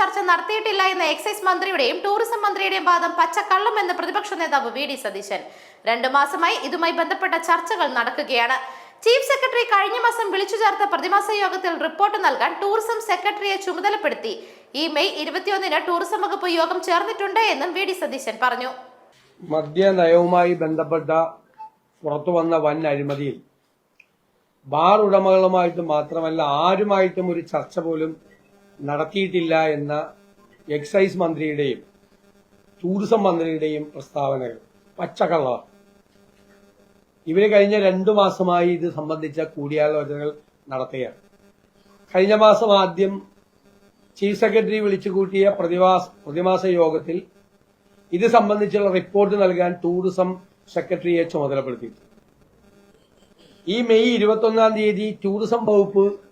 ചർച്ച നടത്തിയിട്ടില്ല എന്ന എക്സൈസ് മന്ത്രിയുടെയും ടൂറിസം മന്ത്രിയുടെയും വാദം പച്ചക്കള്ളം എന്ന പ്രതിപക്ഷ നേതാവ് വി ഡി സതീശൻ. രണ്ടു മാസമായി ഇതുമായി ബന്ധപ്പെട്ട ചർച്ചകൾ നടക്കുകയാണ്. ചീഫ് സെക്രട്ടറി കഴിഞ്ഞ മാസം വിളിച്ചു ചേർത്ത പ്രതിമാസ യോഗത്തിൽ റിപ്പോർട്ട് നൽകാൻ ടൂറിസം സെക്രട്ടറിയെ ചുമതലപ്പെടുത്തി. ഈ മെയ് ഇരുപത്തിയൊന്നിന് ടൂറിസം വകുപ്പ് യോഗം ചേർന്നിട്ടുണ്ട് എന്നും വി ഡി സതീശൻ പറഞ്ഞു. മദ്യനയവുമായി ബന്ധപ്പെട്ട പുറത്തു വന്ന വൻ അഴിമതിയിൽ. ബാർ ഉടമകളുമായിട്ട് മാത്രമല്ല ആരുമായിട്ടും ഒരു ചർച്ച പോലും നടത്തിയിട്ടില്ല എന്ന എക്സൈസ് മന്ത്രിയുടെയും ടൂറിസം മന്ത്രിയുടെയും പ്രസ്താവനകൾ പച്ചക്കള്ള ഇവർ കഴിഞ്ഞ രണ്ടു മാസമായി ഇത് സംബന്ധിച്ച കൂടിയാലോചനകൾ നടത്തുകയാണ്. കഴിഞ്ഞ മാസം ആദ്യം ചീഫ് സെക്രട്ടറി വിളിച്ചു കൂട്ടിയ പ്രതിമാസ പ്രതിമാസ യോഗത്തിൽ ഇത് സംബന്ധിച്ചുള്ള റിപ്പോർട്ട് നൽകാൻ ടൂറിസം സെക്രട്ടറിയെ ചുമതലപ്പെടുത്തി ഈ മെയ് ഇരുപത്തൊന്നാം തീയതി ടൂറിസം വകുപ്പ്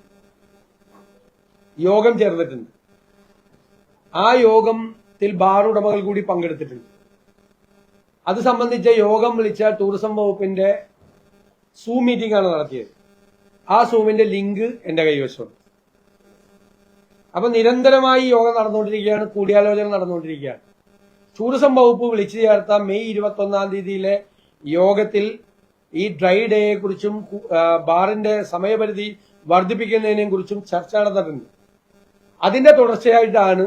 യോഗം ചേർന്നിട്ടുണ്ട്. ആ യോഗത്തിൽ ബാർ ഉടമകൾ കൂടി പങ്കെടുത്തിട്ടുണ്ട്. അത് സംബന്ധിച്ച യോഗം വിളിച്ച ടൂറിസം വകുപ്പിന്റെ സൂം മീറ്റിംഗ് ആണ് നടത്തിയത്. ആ സൂമിന്റെ ലിങ്ക് എന്റെ കൈവശമുണ്ട്. അപ്പൊ നിരന്തരമായി യോഗം നടന്നുകൊണ്ടിരിക്കുകയാണ് കൂടിയാലോചന നടന്നുകൊണ്ടിരിക്കുകയാണ്. ടൂറിസം വകുപ്പ് വിളിച്ചു ചേർത്ത മെയ് ഇരുപത്തി ഒന്നാം തീയതിയിലെ യോഗത്തിൽ ഈ ഡ്രൈ ഡേയെ കുറിച്ചും ബാറിന്റെ സമയപരിധി വർദ്ധിപ്പിക്കുന്നതിനെ കുറിച്ചും ചർച്ച നടന്നിട്ടുണ്ട്. അതിന്റെ തുടർച്ചയായിട്ടാണ്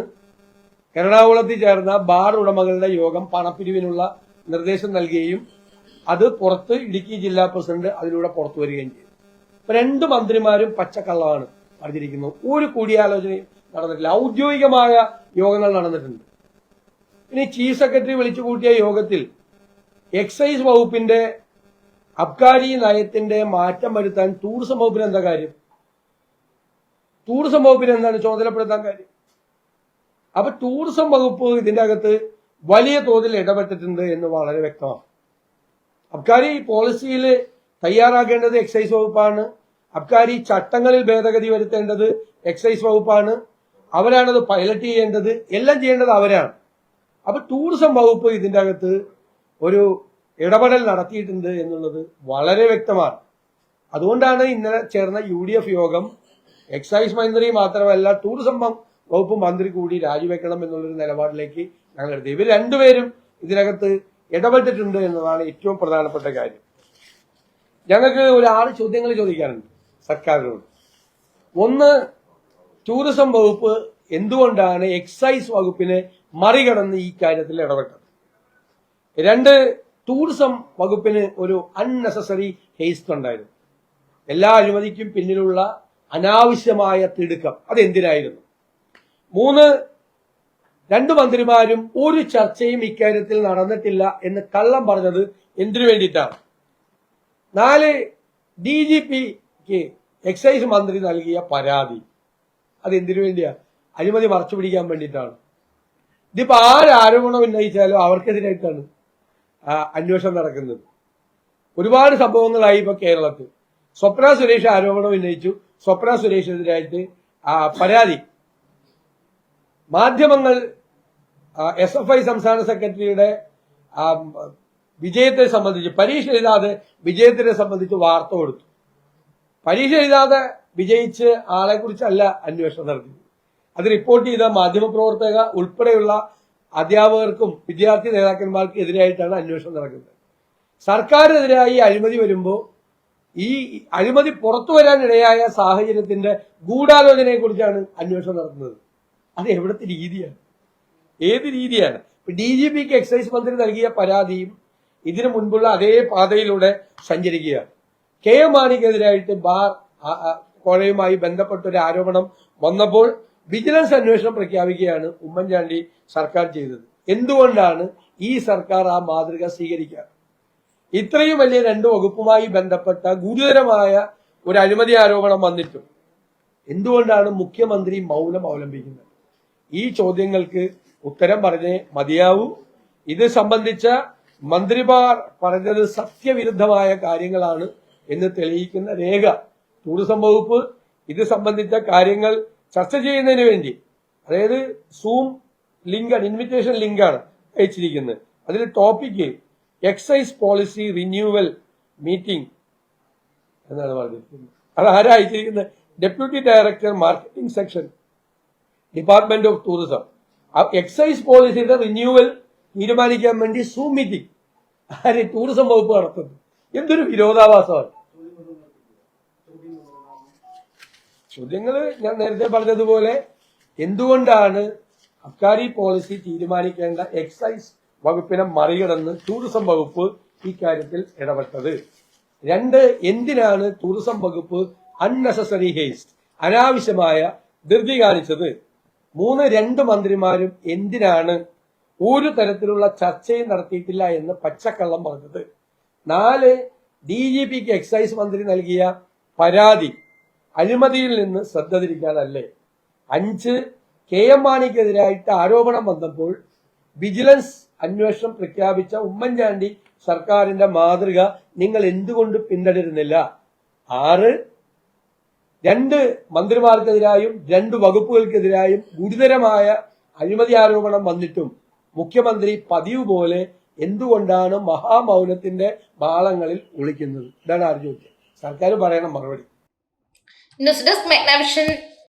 എറണാകുളത്ത് ചേർന്ന ബാർ ഉടമകളുടെ യോഗം പണപ്പിരിവിനുള്ള നിർദ്ദേശം നൽകുകയും അത് പുറത്ത് ഇടുക്കി ജില്ലാ പ്രസിഡന്റ് അതിലൂടെ പുറത്തു വരികയും ചെയ്തു. രണ്ട് മന്ത്രിമാരും പച്ചക്കള്ളമാണ് പറഞ്ഞിരിക്കുന്നത്. ഒരു കൂടിയാലോചനയും നടന്നിട്ടില്ല. ഔദ്യോഗികമായ യോഗങ്ങൾ നടന്നിട്ടുണ്ട്. ഇനി ചീഫ് സെക്രട്ടറി വിളിച്ചു കൂട്ടിയ യോഗത്തിൽ എക്സൈസ് വകുപ്പിന്റെ അബ്കാരി നയത്തിന്റെ മാറ്റം വരുത്താൻ ടൂറിസം വകുപ്പിന് എന്താ കാര്യം? ടൂറിസം വകുപ്പിനെ എന്താണ് ചുമതലപ്പെടുത്താൻ കാര്യം? അപ്പൊ ടൂറിസം വകുപ്പ് ഇതിന്റെ അകത്ത് വലിയ തോതിൽ ഇടപെട്ടിട്ടുണ്ട് എന്ന് വളരെ വ്യക്തമാണ്. അബ്കാരി പോളിസിയിൽ തയ്യാറാക്കേണ്ടത് എക്സൈസ് വകുപ്പാണ്. അബ്കാരി ചട്ടങ്ങളിൽ ഭേദഗതി വരുത്തേണ്ടത് എക്സൈസ് വകുപ്പാണ്. അവരാണത് പൈലറ്റ് ചെയ്യേണ്ടത്. എല്ലാം ചെയ്യേണ്ടത് അവരാണ്. അപ്പൊ ടൂറിസം വകുപ്പ് ഇതിന്റെ അകത്ത് ഒരു ഇടപെടൽ നടത്തിയിട്ടുണ്ട് എന്നുള്ളത് വളരെ വ്യക്തമാണ്. അതുകൊണ്ടാണ് ഇന്നലെ ചേർന്ന യു യോഗം എക്സൈസ് മന്ത്രി മാത്രമല്ല ടൂറിസം വകുപ്പ് മന്ത്രി കൂടി രാജിവെക്കണം എന്നുള്ളൊരു നിലപാടിലേക്ക് ഞങ്ങൾ എടുത്തു ഇവർ രണ്ടുപേരും ഇതിനകത്ത് ഇടപെട്ടിട്ടുണ്ട് എന്നതാണ് ഏറ്റവും പ്രധാനപ്പെട്ട കാര്യം. ഞങ്ങൾക്ക് ഒരു ആറ് ചോദ്യങ്ങൾ ചോദിക്കാനുണ്ട് സർക്കാരിനോട്. ഒന്ന് ടൂറിസം വകുപ്പ് എന്തുകൊണ്ടാണ് എക്സൈസ് വകുപ്പിനെ മറികടന്ന് ഈ കാര്യത്തിൽ ഇടപെട്ടത്? രണ്ട് ടൂറിസം വകുപ്പിന് ഒരു അൺനെസസറി ഹേസ്റ്റ് ഉണ്ടായിരുന്നു. എല്ലാ അഴിമതിക്കും പിന്നിലുള്ള അനാവശ്യമായ തിടുക്കം. അതെന്തിനായിരുന്നു? മൂന്ന് രണ്ടു മന്ത്രിമാരും ഒരു ചർച്ചയും ഇക്കാര്യത്തിൽ നടന്നിട്ടില്ല എന്ന് കള്ളം പറഞ്ഞത് എന്തിനു വേണ്ടിയിട്ടാണ്? നാല് ഡി ജി പിക്ക് എക്സൈസ് മന്ത്രി നൽകിയ പരാതി. അത് എന്തിനു വേണ്ടിയാ? അഴിമതി മറച്ചു പിടിക്കാൻ വേണ്ടിയിട്ടാണ്. ഇതിപ്പോ ആര് ആരോപണം ഉന്നയിച്ചാലും അവർക്കെതിരായിട്ടാണ് അന്വേഷണം നടക്കുന്നത്. ഒരുപാട് സംഭവങ്ങളായി ഇപ്പൊ കേരളത്തിൽ. സ്വപ്ന സുരേഷ് ആരോപണം ഉന്നയിച്ചു. സ്വപ്ന സുരേഷിനെതിരായിട്ട് പരാതി. മാധ്യമങ്ങൾ എസ് എഫ് ഐ സംസ്ഥാന സെക്രട്ടറിയുടെ വിജയത്തെ സംബന്ധിച്ച് പരീക്ഷ എഴുതാതെ വിജയത്തിനെ സംബന്ധിച്ച് വാർത്ത കൊടുത്തു. പരീക്ഷ എഴുതാതെ വിജയിച്ച് ആളെ കുറിച്ചല്ല അന്വേഷണം നടത്തി അത് റിപ്പോർട്ട് ചെയ്ത മാധ്യമപ്രവർത്തക ഉൾപ്പെടെയുള്ള അധ്യാപകർക്കും വിദ്യാർത്ഥി നേതാക്കന്മാർക്കും എതിരായിട്ടാണ് അന്വേഷണം നടക്കുന്നത്. സർക്കാരിനെതിരായി അഴിമതി വരുമ്പോൾ ഈ അഴിമതി പുറത്തു വരാനിടയായ സാഹചര്യത്തിന്റെ ഗൂഢാലോചനയെ കുറിച്ചാണ് അന്വേഷണം നടത്തുന്നത്. അത് എവിടത്തെ രീതിയാണ്? ഏത് രീതിയാണ്? ഡി ജി പിക്ക് എക്സൈസ് മന്ത്രി നൽകിയ പരാതിയും ഇതിനു മുൻപുള്ള അതേ പാതയിലൂടെ സഞ്ചരിക്കുകയാണ്. കെ എം മാണിക്കെതിരായിട്ട് ബാർ കോഴയുമായി ബന്ധപ്പെട്ട ഒരു ആരോപണം വന്നപ്പോൾ വിജിലൻസ് അന്വേഷണം പ്രഖ്യാപിക്കുകയാണ് ഉമ്മൻചാണ്ടി സർക്കാർ ചെയ്തത്. എന്തുകൊണ്ടാണ് ഈ സർക്കാർ ആ മാതൃക സ്വീകരിക്കാറ് ഇത്രയും വലിയ രണ്ട് വകുപ്പുമായി ബന്ധപ്പെട്ട ഗുരുതരമായ ഒരു അഴിമതി ആരോപണം വന്നിട്ടും എന്തുകൊണ്ടാണ് മുഖ്യമന്ത്രി മൗനം അവലംബിക്കുന്നത്? ഈ ചോദ്യങ്ങൾക്ക് ഉത്തരം പറഞ്ഞേ മതിയാവൂ. ഇത് സംബന്ധിച്ച മന്ത്രിമാർ പറഞ്ഞത് സത്യവിരുദ്ധമായ കാര്യങ്ങളാണ് എന്ന് തെളിയിക്കുന്ന രേഖ ടൂറിസം വകുപ്പ് ഇത് സംബന്ധിച്ച കാര്യങ്ങൾ ചർച്ച ചെയ്യുന്നതിന് വേണ്ടി അതായത് സൂം ലിങ്കാണ് ഇൻവിറ്റേഷൻ ലിങ്കാണ് അയച്ചിരിക്കുന്നത്. അതിൽ topic excise policy renewal meeting എന്നാണ് പറഞ്ഞിരിക്കുന്നത്. അത് ആരാ അയച്ചിരിക്കുന്നത് deputy director marketing section department of tourism excise പോളിസിയുടെ റിന്യൂവൽ തീരുമാനിക്കാൻ വേണ്ടി സൂം മീറ്റിംഗ് ആര് ടൂറിസം വകുപ്പ് നടത്തുന്നു? എന്തൊരു വിരോധാഭാസമാണ്. ചോദ്യങ്ങൾ ഞാൻ നേരത്തെ പറഞ്ഞതുപോലെ എന്തുകൊണ്ടാണ് അബ്കാരി പോളിസി തീരുമാനിക്കേണ്ട എക്സൈസ് വകുപ്പിനെ മറികടന്ന് ടൂറിസം വകുപ്പ് ഇക്കാര്യത്തിൽ ഇടപെട്ടത്. രണ്ട് എന്തിനാണ് ടൂറിസം വകുപ്പ് അൺനെസസറി ഹേസ്റ്റ് അനാവശ്യമായ ധൃതി കാണിച്ചത്? മൂന്ന് രണ്ട് മന്ത്രിമാരും എന്തിനാണ് ഒരു തരത്തിലുള്ള ചർച്ചയും നടത്തിയിട്ടില്ല എന്ന് പച്ചക്കള്ളം പറഞ്ഞത്? നാല് ഡി ജി പിക്ക് എക്സൈസ് മന്ത്രി നൽകിയ പരാതി അഴിമതിയിൽ നിന്ന് ശ്രദ്ധ തിരിക്കാനല്ലേ? അഞ്ച് കെ എം മാണിക്കെതിരായിട്ട് ആരോപണം വന്നപ്പോൾ വിജിലൻസ് അന്വേഷണം പ്രഖ്യാപിച്ച ഉമ്മൻചാണ്ടി സർക്കാരിന്റെ മാതൃക നിങ്ങൾ എന്തുകൊണ്ട് പിന്തുടരുന്നില്ല? ആറ് രണ്ട് മന്ത്രിമാർക്കെതിരായും രണ്ട് വകുപ്പുകൾക്കെതിരായും ഗുരുതരമായ അഴിമതി ആരോപണം വന്നിട്ടും മുഖ്യമന്ത്രി പതിവ് പോലെ എന്തുകൊണ്ടാണ് മഹാമൗനത്തിന്റെ മാളങ്ങളിൽ ഒളിക്കുന്നത്? ഇതാണ് ആര് സർക്കാർ പറയണം മറുപടി. News desk മെഗ്നവിഷൻ